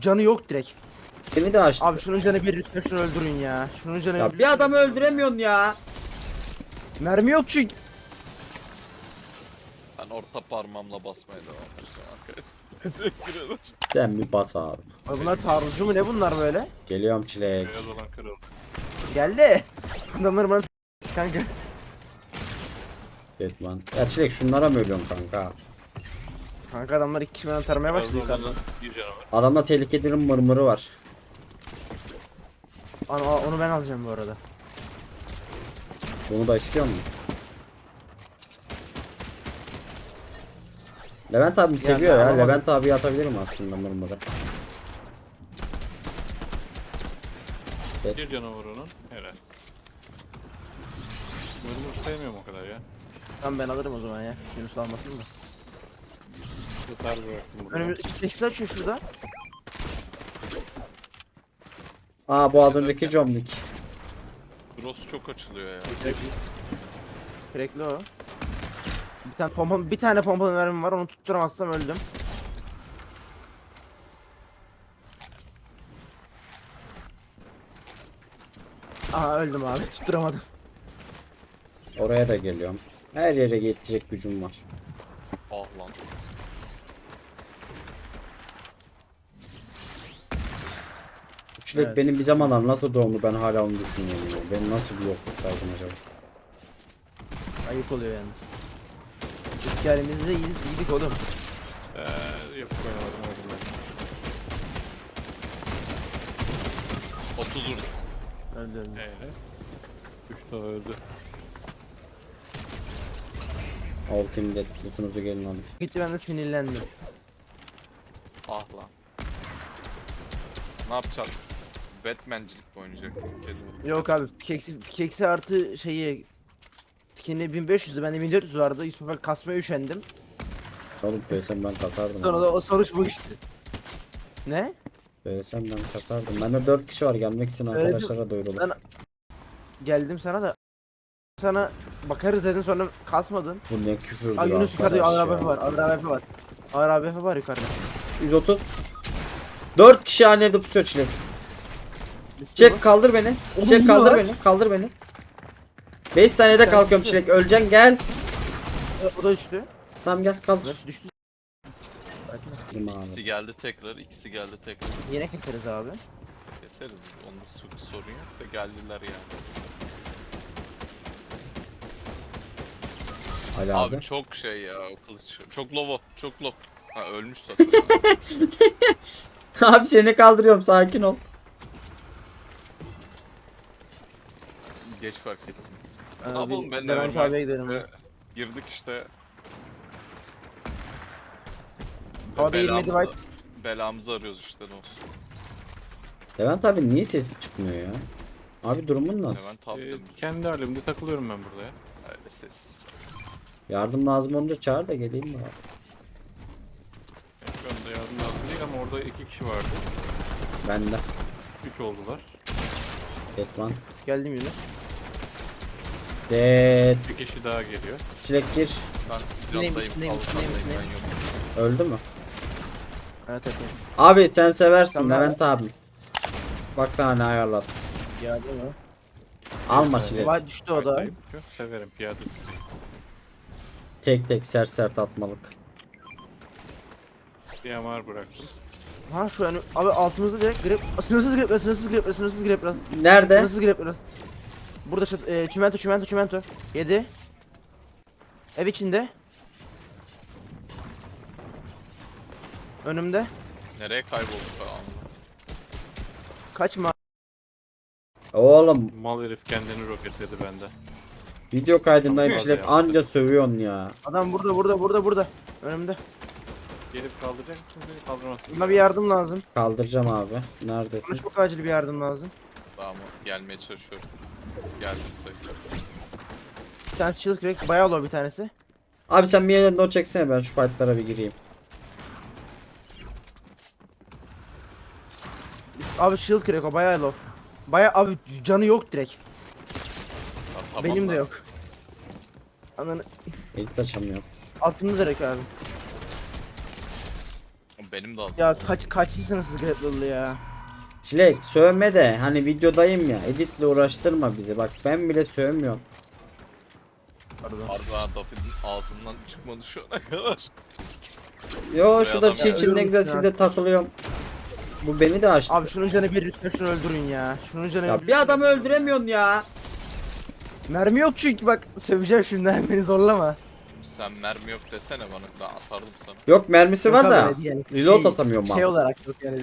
Canı yok direkt. Seni de açtı. Abi şunun canı bir lütfen şunu öldürün ya. Şunun canı Ya bir adamı öldüremiyorsun ya. Mermi yok çünkü. Ben orta parmağımla basmaya devam edeceğim arkadaşlar. Teşekkür ederim. Sen bir bas abi. Abi bunlar taarruzcu mu ne bunlar böyle? Geliyorum çilek. Beyaz olan kırıldı. Geldi. Adamlar bana kanka. Batman. Ya çilek şunlara mı ölüyorsun kanka? Kanka adamlar iki kişi bana taramaya başladı yukarıdan. bir. Adamda tehlikelerin mırmırı var. Onu, onu ben alacağım bu arada. Bunu da istiyor musun? Levent abi seviyor ya. alamadım. Levent abi atabilirim aslında mırmırı. Bir canı var onun. Helal. Mırmır sevmiyorum o kadar ya. Tamam ben alırım o zaman ya. Yunus almasın da. Yeter bıraktım burada. Önümüz sesli açıyor şurada. Aa bu az önceki Jomnik. Gross çok açılıyor ya. Sürekli o. Bir tane pompa bir tane pompalı mermim var onu tutturamazsam öldüm. Aha öldüm abi tutturamadım. Oraya da geliyorum. Her yere yetecek gücüm var. Ah lan. Evet. benim bir zamanlar nasıl doğumlu ben hala onu düşünüyorum. ya. Ben nasıl bir yokluk saydım acaba? Ayıp oluyor yalnız. Eski halimizde iyiydik, iyiydik oğlum. Eee yapıp oynamadım öldüm ben. 30 vurdum. Öldü öldü. Eyle. Üç daha öldü. Ultimate lootunuzu gelin alın. Gitti ben de sinirlendim. Ah lan. Ne yapacak? Batmancilik mi oynayacak? Kelime. Yok abi pikeksi, pikeksi artı şeyi Tikini 1500'dü bende 1400 vardı. Yusuf ben kasmaya üşendim. Oğlum söylesem ben kasardım. Sonra da o sonuç bu işte. Ne? Söylesem ben kasardım. Bende 4 kişi var gelmek isteyen arkadaşlara duyurulur. Ben- Geldim sana da sana bakarız dedin sonra kasmadın. Bu ne küfürdür Aa Yunus yukarıda arkadaş ağır ya. AWP var. Ağır AWP var. Ağır AWP var yukarıda. 130. 4 kişi aynı evde pusuyor çilek. Çek kaldır beni. Oğlum Çek kaldır var. beni. Kaldır beni. 5 saniyede kalkıyorum çilek. Öleceksin gel. O da düştü. Tamam gel kaldır. Hepsi düştü. İkisi geldi tekrar, ikisi geldi tekrar. Yine keseriz abi. Keseriz. Onda so- sorun yok da geldiler yani. Ali Abi, abi. çok şey ya o kılıç. Çok low o, çok low. Ha ölmüş zaten. abi seni kaldırıyorum sakin ol. Geç fark ettim. Abi, Ne yapalım ben de Levent normal- abiye gidelim. Ve girdik işte. Abi 27 belamızı- byte. Belamızı arıyoruz işte ne olsun. Levent abi niye sesi çıkmıyor ya? Abi durumun nasıl? Hemen tab Ee, demiş. kendi halimde takılıyorum ben burada ya. Öyle sessiz. Yardım lazım olunca çağır da geleyim mi abi? Yani şu anda yardım lazım değil ama orada iki kişi vardı. Bende. Üç oldular. Batman. Geldim Yunus. Dead. Bir kişi daha geliyor. Çilek gir. Ben Neymiş, candayım, neymiş, kalkandayım neymiş, ben neymiş. yokum. Öldü mü? Evet evet. Abi sen seversin Tamam. Levent abi. Bak sana ne ayarladım. Geldi mi? Alma çilek. Vay düştü o da. Severim piyade. Tek tek sert sert atmalık. DMR bıraktım. Ha şu an abi altımızda direkt grip sınırsız grip sınırsız grip sınırsız grip Nerede? sınırsız grip Burada çat, e, çimento çimento çimento 7 Ev içinde Önümde Nereye kaybolduk falan. kaçma Oğlum Mal herif kendini roketledi bende. video kaydındayım Çok çilek fazla anca sövüyorsun ya. adam burada burada burada burada önümde Gelip kaldıracak mısın beni? Kaldıramazsın. buna bir yardım lazım Kaldıracağım abi. buna Neredesin? çok acil bir yardım lazım Tamam gelmeye çalışıyorum. Geldim sayılır. bir tanesi shield crack bayağı low bir tanesi Abi sen bir yerden o çeksene ben şu fightlara bir gireyim. abi shield crack o bayağı low bayağı abi canı yok direkt tamam benim de lan. yok Ananı İlk açamıyorum. altında direkt abi Benim Kim daldı? Ya kaç kaçlısınız siz Gretlol'lu ya? Çilek sövme de hani videodayım ya editle uğraştırma bizi bak ben bile sövmüyorum. Pardon. Ha Duffy'nin ağzından çıkmadı şu ana kadar. Yo Buraya şurada adam çiğ içinde güzel takılıyorum. Bu beni de açtı. Abi şunun canı bir lütfen şunu öldürün ya. Şunun canı ya bir adamı öldüremiyorsun ya. Mermi yok çünkü bak söveceğim şimdi beni zorlama. Sen mermi yok desene bana. Ben atardım sana. Yok mermisi Yok var da reload Şey- atamıyorum Şey abi. olarak yok yani.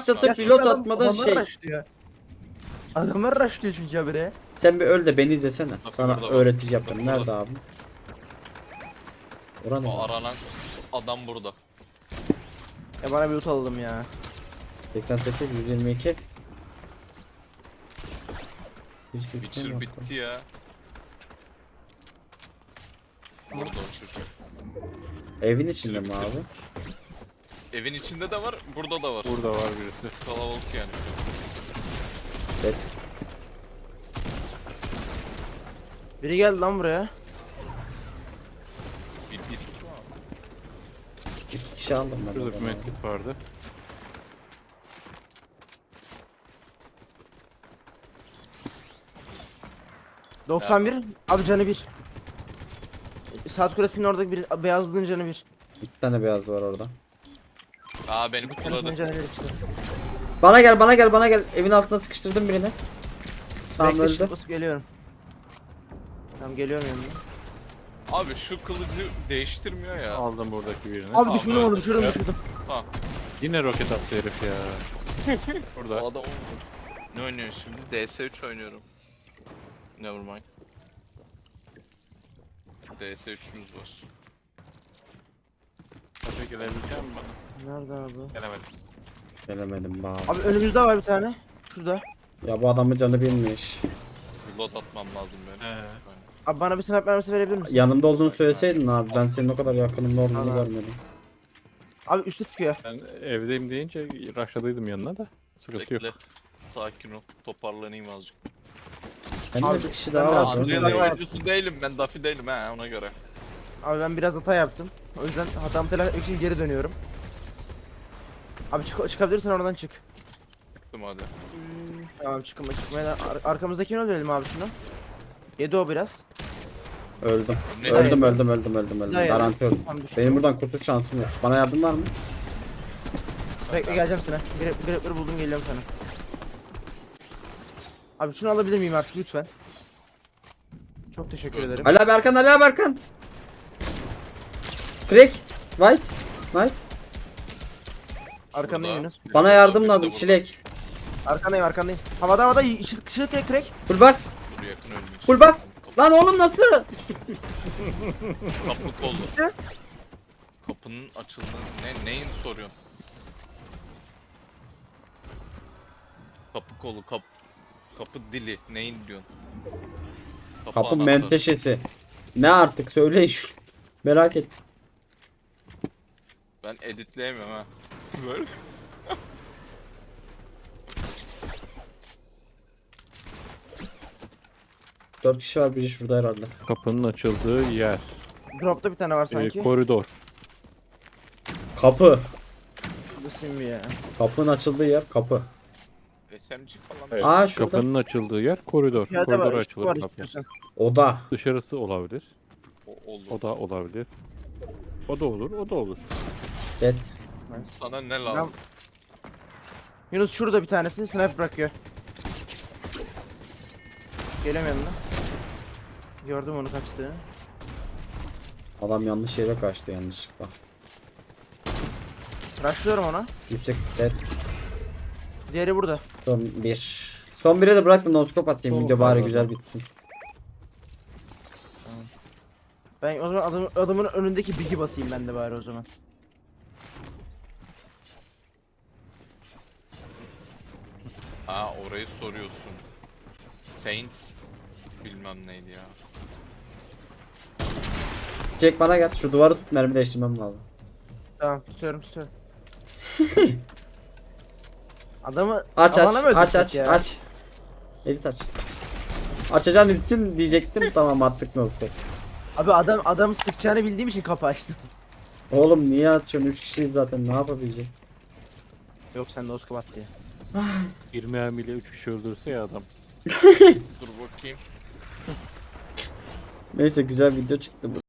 Satıp çünkü reload adam- atmadığın adamlar şey. rushlıyor. Adamlar rushlıyor çünkü habire. Sen bir öl de beni izlesene. Sana burada bak. öğretici yapacağım. Burada. Nerede abi? Oranı O mı? aranan adam burada. Ya bana bir loot alalım ya. 88 122 Hiç bir Witcher yok. bitti ya. Çocuk. Evin içinde mi abi? Evin içinde de var, burada da var. Burada var birisi. Kalabalık yani. Evet. Biri geldi lan buraya. Bir, bir iki var. İki kişi aldım ben. Şurada bir oradan. medkit vardı. abi. 91. Abi canı bir. Saat kulesinin oradaki bir beyazlığın canı bir. İki tane beyaz var orada. Aa beni Kulesinin kutladı. canı bir işte. Bana gel bana gel bana gel. Evin altına sıkıştırdım birini. Tamam Bekle, öldü. shift basıp geliyorum. Tamam geliyorum yanına. Abi şu kılıcı değiştirmiyor ya. Aldım buradaki birini. Abi onu öldü. düşürdüm düşürdüm. Yine roket attı herif ya. o Burada. adam oldu. Ne oynuyor şimdi? DS3 oynuyorum. Nevermind. DS3'ümüz var. Kaça gelebilecek misin bana? Nerede abi? Gelemedim. Gelemedim bana. Abi önümüzde var bir tane. Şurada. Ya bu adamın canı bilmiş. Reload atmam lazım benim. He. Abi bana bir sniper mermisi verebilir misin? Yanımda olduğunu söyleseydin abi. Ben senin o kadar yakınımda olduğunu Tamam. görmedim. Abi üstü çıkıyor. Ben evdeyim deyince rushladıydım yanına da. Sıkıntı yok. Bekle. Sakin ol. Toparlanayım azıcık. Bende Abi, bir kişi daha de var. Andrea Andrea Leon- oyuncusu değilim ben Duffy değilim ha ona göre. Abi ben biraz hata yaptım. O yüzden hatamı telafi etmek için geri dönüyorum. Abi çık çıkabilirsen oradan çık. Çıktım hadi. Tamam çıkma çıkmaya da ar arkamızdakini öldürelim abi şunu. Yedi o biraz. Öldüm. Ne Öldüm öldüm öldüm öldüm öldüm. Dayan. Garanti öldüm. Tam düştü. Benim buradan kurtuluş şansım yok. Bana yardım var mı? Bekle geleceğim sana. Grep grepleri buldum geliyorum sana. Abi şunu alabilir miyim artık lütfen? Çok teşekkür ederim. Ali abi Erkan Ali abi Erkan. Crack. White. Nice. Arkandayım Şurada. Yunus. Bana yardım lazım. burada. Çilek. Arkandayım arkandayım. Havada havada ışık ışık crack crack. Full box. Dur yakın ölmüş. Full box. Lan oğlum nasıl? kapı kolu. Gitti. Kapının açıldığını ne neyin soruyorsun? Kapı kolu, kap kapı dili neyin diyorsun? Kapı anahtarı. menteşesi. Ne artık söyleyin şu. Merak et. Ben editleyemiyorum ha. Böyle. Dört kişi var biri şurada herhalde. Kapının açıldığı yer. Dropta bir tane var Ee, sanki. koridor. Kapı. Nasıl bir ya? Kapının açıldığı yer kapı. SMG falan. Evet. Aa şurada. Kapının açıldığı yer koridor. Koridora var, ışık açılır var kapı. istiyorsan. Oda. Dışarısı olabilir. O, olur. O da olabilir. O da olur, o da olur. Evet. Sana ne lazım? Yunus şurada bir tanesi sniper bırakıyor. Geliyorum yanına. Gördüm onu kaçtı. Adam yanlış yere kaçtı yanlışlıkla. Rushlıyorum ona. Yüksek evet. Diğeri burada. Son bir. Son bire de bırak da noskop atayım. Video bari pardon. güzel bitsin. Ben o zaman adamın, adamın önündeki bigi basayım ben de bari o zaman. Ha orayı soruyorsun. Saints bilmem neydi ya. Çek bana gel. Şu duvarı tut mermi değiştirmem lazım. Tamam tutuyorum tutuyorum. Adamı Aç aç alana mı aç aç ya? aç. Edit aç. Açacağım editin diyecektim tamam attık noskop. Abi adam adam sıkacağını bildiğim için kapı açtım. Oğlum niye açıyorsun? 3 kişiyiz zaten ne yapabilecek? Yok sen de Oskabat diye. 20 mermiyle 3 kişi öldürse ya adam. Dur bakayım. Neyse güzel video çıktı bu.